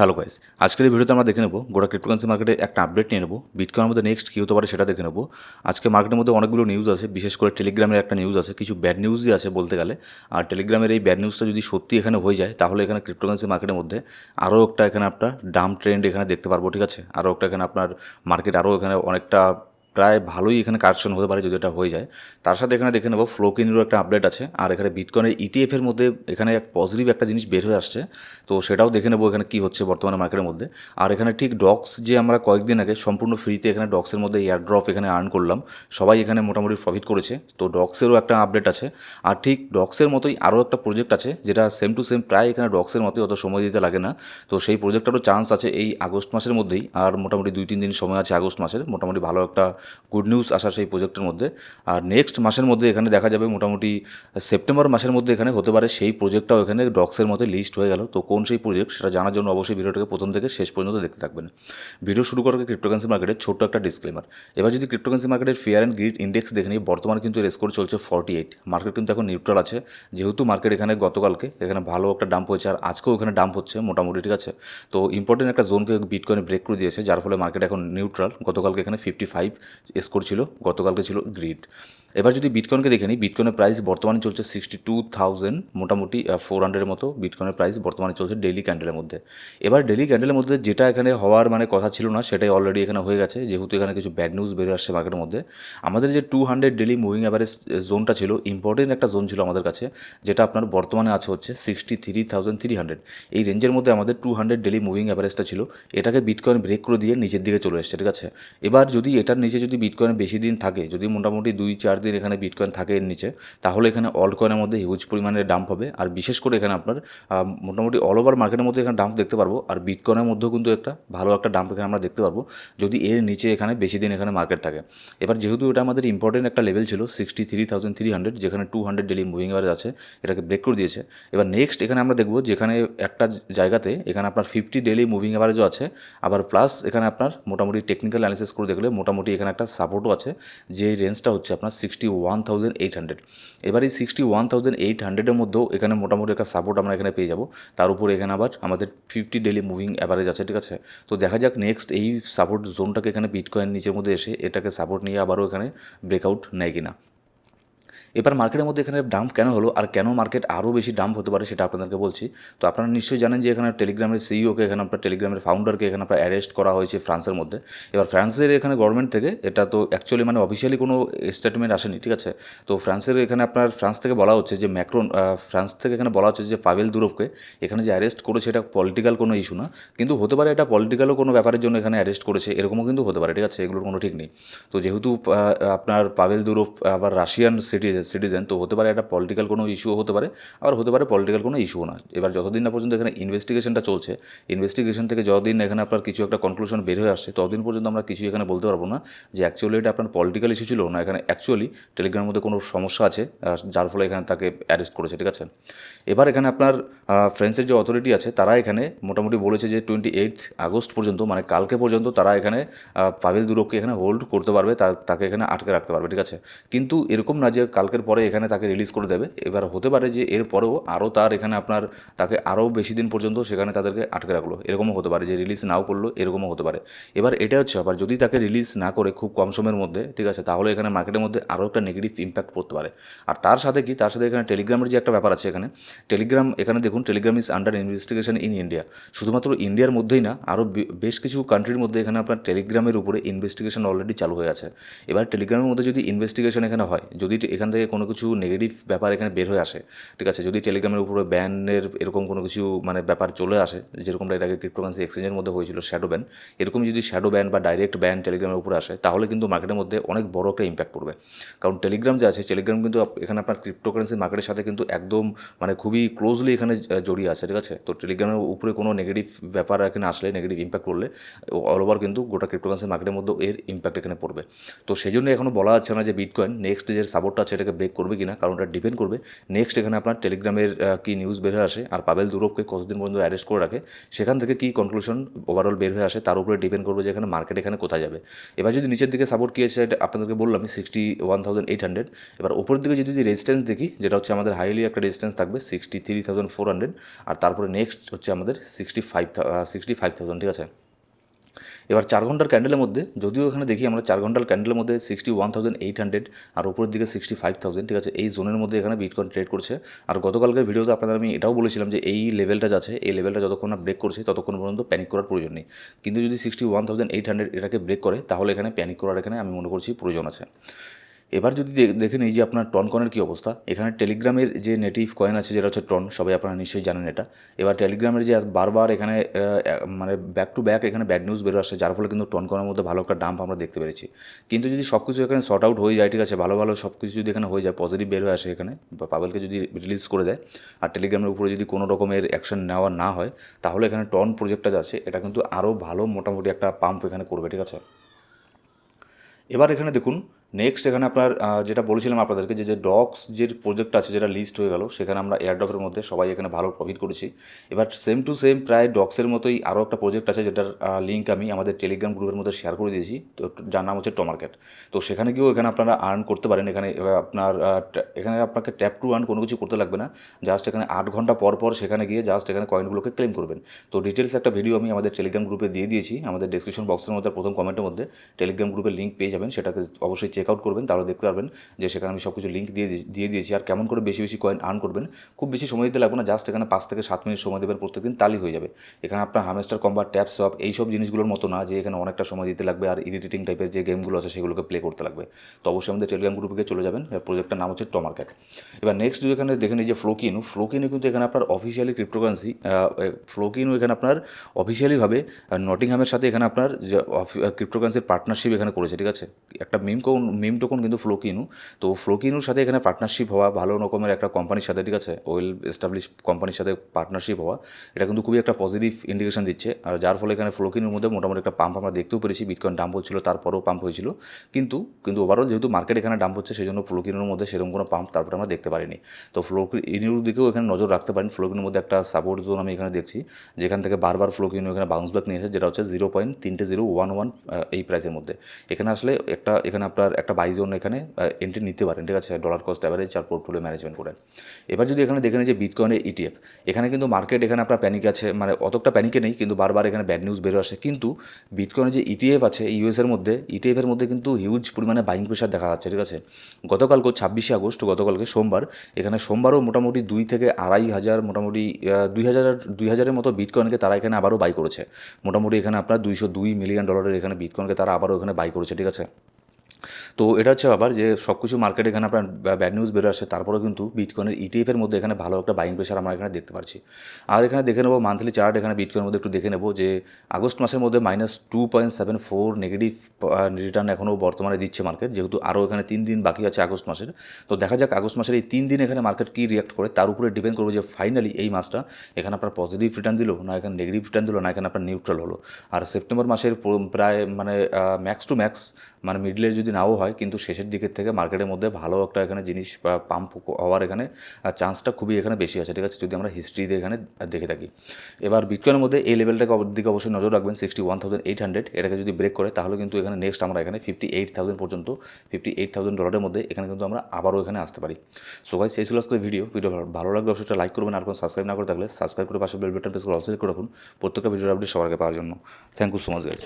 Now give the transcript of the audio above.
Hello guys আজকের এই ভিডিওতে আমরা দেখে নেব গোটা ক্রিপ্টোকারেন্সি মার্কেটে একটা আপডেট নিয়ে নেব বিটকয়েনের মধ্যে নেক্সট কী হতে পারে সেটা দেখে নেব। আজকে মার্কেটের মধ্যে অনেকগুলো নিউজ আছে, বিশেষ করে টেলিগ্রামের একটা নিউজ আছে, কিছু ব্যাড নিউজই আছে বলতে গেলে। আর টেলিগ্রামের এই ব্যাড নিউজটা যদি সত্যি এখানে হয়ে যায়, তাহলে এখানে ক্রিপ্টোকারেন্সি মার্কেটের মধ্যে আরও একটা এখানে আপনার ডাম ট্রেন্ড এখানে দেখতে পারব, ঠিক আছে? আরও একটা এখানে আপনার মার্কেট আরও এখানে অনেকটা প্রায় ভালোই এখানে কারেকশন হতে পারে যদি এটা হয়ে যায়। তার সাথে এখানে দেখে নেব ফ্লোকিনেরও একটা আপডেট আছে, আর এখানে বিটকয়েনের ইটিএফের মধ্যে এখানে এক পজিটিভ একটা জিনিস বের হয়ে আসছে। তো সেটাও দেখে নেব এখানে কী হচ্ছে বর্তমানে মার্কেটের মধ্যে। আর এখানে ঠিক ডক্স যে আমরা কয়েকদিন আগে সম্পূর্ণ ফ্রিতে এখানে ডক্সের মধ্যে এয়ার ড্রপ এখানে আর্ন করলাম, সবাই এখানে মোটামুটি প্রফিট করেছে। তো ডক্সেরও একটা আপডেট আছে। আর ঠিক ডক্সের মতোই আরও একটা প্রজেক্ট আছে, যেটা সেম টু সেম প্রায় এখানে ডক্সের মতোই অত সময় দিতে লাগে না। তো সেই প্রজেক্টটারও চান্স আছে এই আগস্ট মাসের মধ্যেই, আর মোটামুটি দুই তিন দিন সময় আছে আগস্ট মাসের, মোটামুটি ভালো একটা গুড নিউজ আসা সেই প্রজেক্টের মধ্যে। আর নেক্সট মাসের মধ্যে এখানে দেখা যাবে মোটামুটি সেপ্টেম্বর মাসের মধ্যে এখানে হতে পারে। সেই প্রজেক্টটাও এখানে ডক্সের মধ্যে লিস্ট হয়ে গেল। তো কোন সেই প্রজেক্ট সেটা জানার জন্য অবশ্যই ভিডিওটাকে প্রথম থেকে শেষ পর্যন্ত দেখতে থাকবেন। ভিডিও শুরু করার ক্রিপ্টোকারেন্সি মার্কেটের ছোট্ট একটা ডিসক্লেমার এবার যদি ক্রিপ্টোকারেন্সি মার্কেটের ফেয়ার অ্যান্ড গ্রিড ইন্ডেক্স দেখে নিই, বর্তমানে কিন্তু এর চলছে ফর্টি এইট মার্কেট কিন্তু এখন নিউট্রাল আছে। যেহেতু মার্কেট এখানে গতকালকে এখানে ভালো একটা ডাম্প হয়েছে, আর আজকেও এখানে ডাম্প হচ্ছে মোটামুটি, ঠিক আছে? তো ইম্পর্টেন্ট একটা জোনকে বিটকয়েনে ব্রেক করে দিয়েছে, যার ফলে মার্কেট এখন নিউট্রাল গতকালকে এখানে ফিফটি ফাইভ স্কোর ছিল, গতকালকে ছিল গ্রিড এবার যদি বিটকয়েনকে দেখে নিই বিটকয়েনের প্রাইস বর্তমানে চলছে সিক্সটি টু থাউজেন্ড মোটামুটি ফোর হান্ড্রেডের মতো বিটকয়েনের প্রাইস বর্তমানে চলছে ডেলি ক্যান্ডেলের মধ্যে। এবার ডেলি ক্যান্ডেলের মধ্যে যেটা এখানে হওয়ার মানে কথা ছিল না, সেটাই অলরেডি এখানে হয়ে গেছে। যেহেতু এখানে কিছু ব্যাড নিউজ বেরিয়ে আসছে মার্কেটের মধ্যে। আমাদের যে two hundred daily moving average জোনটা ছিল ইম্পর্টেন্ট একটা জোন ছিল আমাদের কাছে, যেটা আপনার বর্তমানে আছে হচ্ছে sixty three thousand three hundred এই রেঞ্জের মধ্যে আমাদের টু হান্ড্রেড ডেলি মুভিং অ্যাভারেজটা ছিল, এটাকে বিটকয়েন ব্রেক করে দিয়ে নিচের দিকে চলে এসছে, ঠিক আছে? এবার যদি এটার নিচে যদি বিটকয়েন বেশি দিন থাকে, যদি মোটামুটি দুই, চার দিন এখানে বিটকয়েন থাকে এর নিচে, তাহলে এখানে অল কয়েনের মধ্যে হিউজ পরিমাণে ডাম্প হবে। আর বিশেষ করে এখানে আপনার মোটামুটি অল ওভার মার্কেটের মধ্যে এখানে ডাম্প দেখতে পারব। আর বিটকয়েনের মধ্যেও কিন্তু একটা ভালো একটা ডাম্প এখানে আমরা দেখতে পারব, যদি এর নিচে এখানে বেশি দিন এখানে মার্কেট থাকে। এবার যেহেতু এটা আমাদের ইম্পর্টেন্ট একটা লেভেল ছিল sixty three thousand three hundred যেখানে two hundred daily moving average আছে, এটাকে ব্রেক করে দিয়েছে। এবার নেক্সট এখানে আমরা দেখব, যেখানে একটা জায়গাতে এখানে আপনার ফিফটি ডেলি মুভিং অ্যাভারেজও আছে। আবার প্লাস এখানে আপনার মোটামুটি টেকনিক্যাল অ্যানালিসিস করে দেখলে মোটামুটি এখানে একটা সাপোর্টও আছে যে রেঞ্জটা হচ্ছে আপনার sixty one thousand eight hundred এবার এই সিক্সটি ওয়ান থাউজেন্ড এইট হান্ড্রেডের মধ্যেও এখানে মোটামুটি একটা সাপোর্ট আমরা এখানে পেয়ে যাব। তার উপর এখানে আবার আমাদের ফিফটি ডেলি মুভিং অ্যাভারেজ আছে, ঠিক আছে? তো দেখা যাক নেক্সট এই সাপোর্ট জোনটাকে এখানে বিটকয়েন নিচের মধ্যে এসে এটাকে সাপোর্ট নিয়ে আবারও এখানে ব্রেকআউট নেয় কিনা। এবার মার্কেটের মধ্যে এখানে ডাম্প কেন হলো আর কেন মার্কেট আরও বেশি ডাম্প হতে পারে সেটা আপনাদেরকে বলছি। তো আপনারা নিশ্চয়ই জানেন যে এখানে টেলিগ্রামের সিইওকে এখানে আপনার টেলিগ্রামের ফাউন্ডারকে এখানে আপনার অ্যারেস্ট করা হয়েছে ফ্রান্সের মধ্যে। এবার ফ্রান্সের এখানে গভর্নমেন্ট থেকে এটা তো অ্যাকচুয়ালি মানে অফিসিয়ালি কোনো স্টেটমেন্ট আসেনি, ঠিক আছে? তো ফ্রান্সের এখানে আপনার ফ্রান্স থেকে বলা হচ্ছে যে ম্যাক্রোন ফ্রান্স থেকে এখানে বলা হচ্ছে যে পাভেল দুরভকে এখানে যে অ্যারেস্ট করেছে এটা পলিটিক্যাল কোনো ইস্যু না। কিন্তু হতে পারে এটা পলিটিক্যালও কোনো ব্যাপারের জন্য এখানে অ্যারেস্ট করেছে, এরকমও কিন্তু হতে পারে, ঠিক আছে? এগুলোর কোনো ঠিক নেই। তো যেহেতু আপনার পাভেল দুরভ আবার রাশিয়ান সিটিজেন সিটিজেন তো হতে পারে এটা পলিটিক্যাল কোনো ইস্যুও হতে পারে, আবার হতে পারে পলিটিক্যাল কোনো ইস্যুও না। এবার যতদিন না পর্যন্ত এখানে ইনভেস্টিগেশনটা চলছে ইনভেস্টিগেশন থেকে যতদিন এখানে আপনার কিছু একটা কনক্লুশন বের হয়ে আসছে, ততদিন পর্যন্ত আমরা কিছু এখানে বলতে পারব না যে অ্যাকচুয়ালি এটা আপনার পলিটিক্যাল ইস্যু ছিল না, এখানে অ্যাকচুয়ালি টেলিগ্রামের মধ্যে কোনো সমস্যা আছে যার ফলে এখানে তাকে অ্যারেস্ট করেছে, ঠিক আছে? এবার এখানে আপনার ফ্রেন্সের যে অথরিটি আছে, তারা এখানে মোটামুটি বলেছে যে টোয়েন্টি এইট আগস্ট পর্যন্ত মানে কালকে পর্যন্ত তারা এখানে পাভেল দুরবকে এখানে হোল্ড করতে পারবে তাকে এখানে আটকে রাখতে পারবে, ঠিক আছে? কিন্তু এরকম না যে কালকের পরে এখানে তাকে রিলিজ করে দেবে। এবার হতে পারে যে এর পরেও আরও তার এখানে আপনার তাকে আরও বেশি দিন পর্যন্ত সেখানে তাদেরকে আটকে রাখল। এরকমও হতে পারে যে রিলিজ নাও করল, এরকমও হতে পারে। এবার এটা হচ্ছে আবার যদি তাকে রিলিজ না করে খুব কম সময়ের মধ্যে, ঠিক আছে, তাহলে এখানে মার্কেটের মধ্যে আরও একটা নেগেটিভ ইম্প্যাক্ট পড়তে পারে। আর তার সাথে কি? তার সাথে এখানে টেলিগ্রামের যে একটা ব্যাপার আছে এখানে টেলিগ্রাম এখানে দেখুন telegram is under investigation in India শুধুমাত্র ইন্ডিয়ার মধ্যেই না, আরও বেশ কিছু কান্ট্রির মধ্যে এখানে আপনার টেলিগ্রামের উপরে ইনভেস্টিগেশন অলরেডি চালু হয়ে আছে। এবার টেলিগ্রামের মধ্যে যদি ইনভেস্টিগেশন এখানে হয়, যদি এখান থেকে কোনো কিছু নেগেটিভ ব্যাপার এখানে বের হয়ে আসে, ঠিক আছে? যদি টেলিগ্রামের উপরে ব্যানের এরকম কোনো কিছু মানে ব্যাপার চলে আসে, যেরকমটা আগে ক্রিপ্টোকারেন্সি এক্সচেঞ্জের মধ্যে হয়েছিল শ্যাডো ব্যান এরকম যদি শ্যাডো ব্যান বা ডাইরেক্ট ব্যান টেলিগ্রামের উপরে আসে, তাহলে কিন্তু মার্কেটের মধ্যে অনেক বড় একটা ইম্প্যাক্ট পড়বে। কারণ টেলিগ্রাম যে আছে, টেলিগ্রাম কিন্তু এখানে আপনার ক্রিপ্টোকারেন্সি মার্কেটের সাথে কিন্তু একদম মানে খুবই ক্লোজলি এখানে জড়িয়ে আছে, ঠিক আছে? তো টেলিগ্রামের উপরে কোনো নেগেটিভ ব্যাপার এখানে আসলে নেগেটিভ ইম্প্যাক্ট পড়লে অল ওভার কিন্তু গোটা ক্রিপ্টোকারেন্সি মার্কেটের মধ্যে এর ইম্প্যাক্ট এখানে পড়বে। তো সেই জন্য এখনও বলা যাচ্ছে না যে বিটকয়েন নেক্সট যে সাপোর্টটা আছে, এটাকে এটাকে ব্রেক করবে কিনা, কারণ এটা ডিপেন্ড করবে। নেক্সট এখানে আপনার টেলিগ্রামের কি নিউজ বের হয়ে আসে, আর পাবেল দুরবকে কতদিন পর্যন্ত অ্যারেস্ট করে রাখে, সেখান থেকে কি কনক্লুশন ওভারঅল বের হয়ে আসে, তার উপরে ডিপেন্ড করবে যে এখানে মার্কেট এখানে কোথায় যাবে। এবার যদি নিচের দিকে সাপোর্ট কী আছে, এটা আপনাদেরকে বললাম sixty one thousand eight hundred এবার উপরের দিকে যদি রেজিস্ট্যান্স দেখি, যেটা হচ্ছে আমাদের হাইলি একটা রেজিস্ট্যান্স থাকবে sixty three thousand four hundred আর তারপরে নেক্সট হচ্ছে আমাদের sixty five sixty five thousand ঠিক আছে? এবার চার ঘণ্টার ক্যান্ডেলের মধ্যে, যদিও এখানে দেখি আমরা চার ঘণ্টার ক্যান্ডেলের মধ্যে sixty one thousand eight hundred আর উপরের দিকে সিক্সটি ফাইভ থাউজেন্ড ঠিক আছে? এই জোনের মধ্যে এখানে বিটকয়েন ট্রেড করছে। আর গতকালকে ভিডিওতে আপনাদের আমি এটাও বলেছিলাম যে এই লেভেলটা যাচ্ছে, এই লেভেলটা যতক্ষণ না ব্রেক করছে, ততক্ষণ পর্যন্ত প্যানিক করার প্রয়োজন নেই। কিন্তু যদি sixty one thousand eight hundred এটাকে ব্রেক করে, তাহলে এখানে প্যানিক করার এখানে আমি মনে করছি প্রয়োজন আছে। এবার যদি দেখে নিই যে আপনার টন কয়েনের কী অবস্থা, এখানে টেলিগ্রামের যে নেটিভ কয়েন আছে যেটা হচ্ছে টন, সবাই আপনারা নিশ্চয়ই জানেন এটা। এবার টেলিগ্রামের যে বারবার এখানে মানে ব্যাক টু ব্যাক এখানে ব্যাড নিউজ বেরো আসছে, যার ফলে কিন্তু টন কয়েনের মধ্যে ভালো একটা ডাম্প আমরা দেখতে পেরেছি। কিন্তু যদি সব কিছু এখানে শর্ট আউট হয়ে যায়, ঠিক আছে, ভালো ভালো সব কিছু যদি এখানে হয়ে যায় পজিটিভ বের হয়ে আসে এখানে, বা পাবেলকে যদি রিলিজ করে দেয়, আর টেলিগ্রামের উপরে যদি কোনো রকমের অ্যাকশন নেওয়া না হয়, তাহলে এখানে টন প্রজেক্টটা যাচ্ছে, এটা কিন্তু আরও ভালো মোটামুটি একটা পাম্প এখানে করবে, ঠিক আছে? এবার এখানে দেখুন নেক্সট এখানে আপনার যেটা বলেছিলাম আপনাদেরকে যে যে ডক্স যে প্রজেক্ট আছে, যেটা লিস্ট হয়ে গেল, সেখানে আমরা এয়ারড্রপের মধ্যে সবাই এখানে ভালো প্রফিট করেছি। এবার সেম টু সেম প্রায় ডক্সের মতোই আরও একটা প্রজেক্ট আছে, যেটার লিঙ্ক আমি আমাদের টেলিগ্রাম গ্রুপের মধ্যে শেয়ার করে দিয়েছি। তো যার নাম হচ্ছে টমার্কেট তো সেখানে গিয়েও এখানে আপনারা আর্ন করতে পারেন। এখানে আপনার এখানে আপনাকে ট্যাপ টু আর্ন কোনো কিছু করতে লাগবে না। জাস্ট এখানে আট ঘণ্টা পর পর সেখানে গিয়ে জাস্ট এখানে কয়েনগুলোকে ক্লেম করবেন। তো ডিটেলস একটা ভিডিও আমি আমাদের টেলিগ্রাম গ্রুপে দিয়ে দিয়েছি। আমাদের ডিসক্রিপশন বক্সের মধ্যে, প্রথম কমেন্টের মধ্যে টেলিগ্রাম গ্রুপের লিঙ্ক পেয়ে যাবেন। সেটাকে অবশ্যই চেক আউট করবেন, তাহলে দেখতে পারবেন যে সেখানে আমি সব কিছু লিঙ্ক দিয়ে দিয়ে দিয়েছি। আর কেমন করে বেশি বেশি কয়েন আর্ন করবেন, খুব বেশি সময় দিতে লাগবে না জাস্ট এখানে পাঁচ থেকে সাত মিনিট সময় দেবেন প্রত্যেকদিন তালি হয়ে যাবে। এখানে আপনার হামেস্টার কম্বার ট্যাপ সব এই সব জিনিসগুলোর মতো না যে এখানে অনেকটা সময় দিতে লাগবে আর ইরিটেটিং টাইপের যে গেমগুলো আছে সেগুলোকে প্লে করতে লাগবে। তো অবশ্যই আমাদের টেলিগ্রাম গ্রুপে চলে যাবেন প্রজেক্টটার নাম হচ্ছে টমার্কেট এবার নেক্সট যদি এখানে দেখেন এই যে ফ্লোকিনু ফ্লোকিনু কিন্তু এখানে আপনার অফিসিয়ালি ক্রিপ্টোকারেন্সি ফ্লোকিনু এখানে আপনার অফিসিয়ালিভাবে নটিংহামের সাথে এখানে আপনার ক্রিপ্টোকারেন্সির পার্টনারশিপ এখানে করেছে, ঠিক আছে? একটা মিম কোন মিম টোকন কিন্তু ফ্লোকিনু তো ফ্লোকিনুর সাথে এখানে পার্টনারশিপ হওয়া, ভালো রকমের একটা কোম্পানির সাথে, ঠিক আছে? ওয়েল এস্টাবলিশ কোম্পানির সাথে পার্টনারশিপ হওয়া, এটা কিন্তু খুবই একটা পজিটিভ ইন্ডিকেশন দিচ্ছে। আর যার ফলে এখানে ফ্লোকিনুর মধ্যে মোটামুটি একটা পাম্প আমরা দেখতেও পেরেছি। বিটকয়েন ডাম্প হচ্ছিল, তারপরেও পাম্প হয়েছিল। কিন্তু কিন্তু ওভারঅল যেহেতু মার্কেট এখানে ডাম্প হচ্ছে সেই জন্য ফ্লোকিনুর মধ্যে সেরকম কোনো পাম্প তারপরে আমরা দেখতে পারিনি। তো ফ্লোকিনুর দিকেও এখানে নজর রাখতে পারেন। ফ্লোকিনুর মধ্যে একটা সাপোর্ট জোন আমি এখানে দেখছি, যেখান থেকে বারবার ফ্লোকিনু এখানে বাউন্স ব্যাক নিয়েছে যেটা হচ্ছে জিরো পয়েন্ট তিনটে জিরো ওয়ান ওয়ান এই প্রাইসের মধ্যে। এখানে আসলে একটা, এখানে আপনার একটা বাই জোন এখানে এন্ট্রি নিতে পারেন, ঠিক আছে? ডলার কস্ট অ্যাভারেজ আর পোর্টফোলিও ম্যানেজমেন্ট করে। এবার যদি এখানে দেখেন যে বিটকয়েনের ইটিএফ এখানে কিন্তু মার্কেট এখানে আপনার প্যানিক আছে মানে অতটা প্যানিকে নেই, কিন্তু বারবার এখানে ব্যাড নিউজ বেরো আসে। কিন্তু বিটকয়েনের যে ইটিএফ আছে ইউএসের মধ্যে ইটিএফের মধ্যে কিন্তু হিউজ পরিমাণে বাইং প্রেশার দেখা যাচ্ছে, ঠিক আছে? গতকালকে ছাব্বিশে আগস্ট, গতকালকে সোমবার, এখানে সোমবারও মোটামুটি দুই থেকে আড়াই হাজার, মোটামুটি দুই হাজার, দুই হাজারের মতো বিটকয়েনকে তারা এখানে আবারও বাই করেছে। মোটামুটি এখানে আপনার দুইশো দুই মিলিয়ন ডলারের এখানে বিটকয়েনকে তারা আবারও এখানে বাই করেছে, ঠিক আছে? তো এটা হচ্ছে আবার যে সব কিছু মার্কেটে এখানে আপনার ব্যাড নিউজ বেরো আসে, তারপরেও কিন্তু বিটকয়েনের ইটিএফের মধ্যে এখানে ভালো একটা বাইং প্রেশার আমরা এখানে দেখতে পাচ্ছি আর এখানে দেখে নেব মান্থলি চার্ট এখানে বিটকয়েনের মধ্যে একটু দেখে নেব যে আগস্ট মাসের মধ্যে minus two point seven four negative return এখনও বর্তমানে দিচ্ছে মার্কেট যেহেতু আরও এখানে তিন দিন বাকি আছে আগস্ট মাসের। তো দেখা যাক আগস্ট মাসের এই তিন দিন এখানে মার্কেট কী রিয়াক্ট করে, তার উপরে ডিপেন্ড করবে যে ফাইনালি এই মাসটা এখানে আপনার পজিটিভ রিটার্ন দিল, না এখানে নেগেটিভ রিটার্ন দিল, না এখানে আপনার নিউট্রাল হলো। আর সেপ্টেম্বর মাসের প্রায় মানে ম্যাক্স টু ম্যাক্স মানে মিডলে যদি নাও হয়, কিন্তু শেষের দিকের থেকে মার্কেটের মধ্যে ভালো একটা এখানে জিনিস বা পাম্প হওয়ার এখানে চান্সটা খুবই এখানে বেশি আছে, ঠিক আছে? যদি আমরা হিস্ট্রিতে এখানে দেখে থাকি। এবার বিটকয়েনের মধ্যে এই লেভেলটাকে দিকে অবশ্যই নজর রাখবেন sixty one thousand eight hundred এটাকে যদি ব্রেক করে, তাহলে কিন্তু এখানে নেক্সট আমরা এখানে ফিফটি এইট থাউজেন্ড পর্যন্ত ফিফটি এইট থাউজেন্ড ডলারের মধ্যে এখানে কিন্তু আমরা আবারও এখানে আসতে পারি। সো ভাই সেই ছিল আজকে ভিডিও ভিডিও ভালো- লাগলে অবশ্যই লাইক করবেন, আর কোনো সাবস্ক্রাইব না করে থাকলে সাবস্ক্রাইব করে পাশে বেল বাটন প্রেস করে অলসেল করে রাখুন। প্রত্যেকটা ভিডিওর আপডেট আগে পাওয়ার জন্য। Thank you so much guys